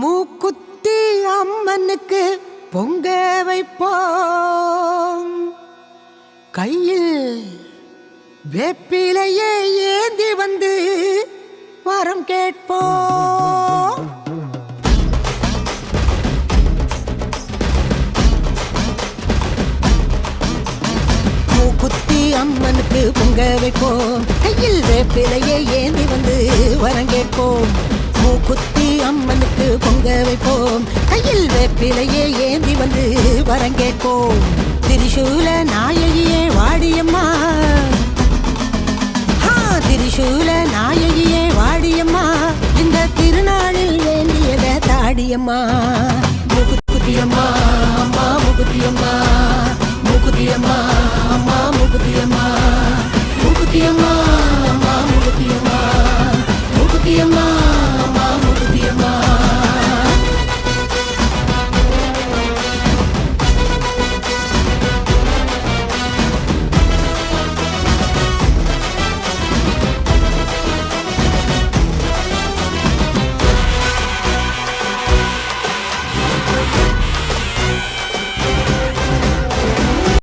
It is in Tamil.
மூக்குத்தி அம்மனுக்கு பொங்க வைப்போம். கையில் வேப்பிலையே ஏந்தி வந்து வரம் கேட்போம். மூக்குத்தி அம்மனுக்கு பொங்க வைப்போம். கையில் வேப்பிலையே ஏந்தி வந்து வரம் கேட்போம். மூக்குத்தி அம்மன் பொங்க வைப்போம். கையில் வேப்பிலையே ஏந்தி வந்து வரங்கேட்போம் திரிசூல நாயகியே வாடியம்மா. ஆ, திரிசூல நாயகியே வாடியம்மா. இந்த திருநாளில் வேண்டியத தாடியம்மா.